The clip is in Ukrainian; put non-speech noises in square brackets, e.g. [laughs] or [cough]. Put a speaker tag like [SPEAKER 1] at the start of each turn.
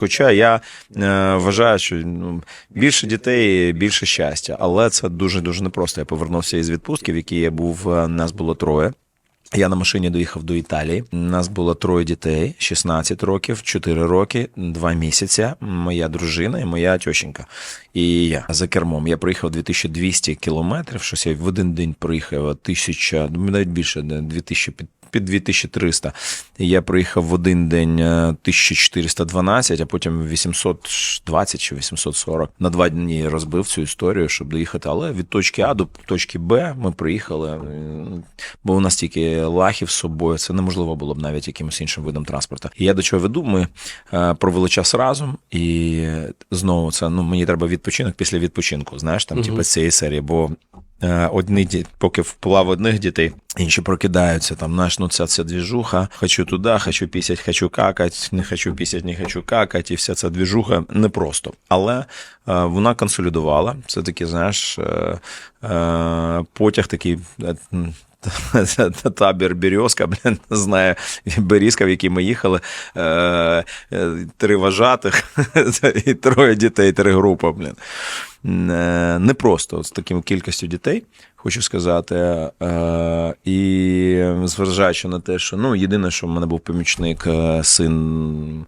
[SPEAKER 1] Хоча я е, вважаю, що ну, більше дітей, більше щастя, але це дуже дуже непросто. Я повернувся із відпустки, в якій я був. е, Нас було троє. Я на машині доїхав до Італії. Нас було троє дітей: 16 років, 4 роки, 2 місяці. Моя дружина і моя тьощенька. І я за кермом. Я проїхав 2200 кілометрів. Щось я в один день проїхав 1000, ну, навіть більше 2000 під під 2300. Я проїхав в один день е, 1412, а потім 820 чи 840. На два дні розбив цю історію, щоб доїхати. Але від точки А до точки Б ми приїхали. е, Бо у нас тільки лахів з собою. Це неможливо було б навіть якимось іншим видом транспорту. І я до чого веду? Ми е, провели час разом, і знову це ну мені треба відпочинок після відпочинку. Знаєш, там, типу, з цієї серії, бо. Е, Одні ді- поки вплав одних дітей, інші прокидаються. Там знаєш, ну ця ця двіжуха. Хочу туди, хочу пісять, хочу какать, не хочу пісять, не хочу какать. І вся ця двіжуха непросто. Але е, вона консолідувала. Це таки, знаєш, е, е, потяг такий. е, [laughs] Табір Березка, блін, не знаю, Берізка, в якій ми їхали. Е, три вважатих [laughs] і троє дітей, три групи, блін. Е, Непросто з таким кількістю дітей, хочу сказати. Е, І зважаючи на те, що ну, єдине, що в мене був помічник, е, син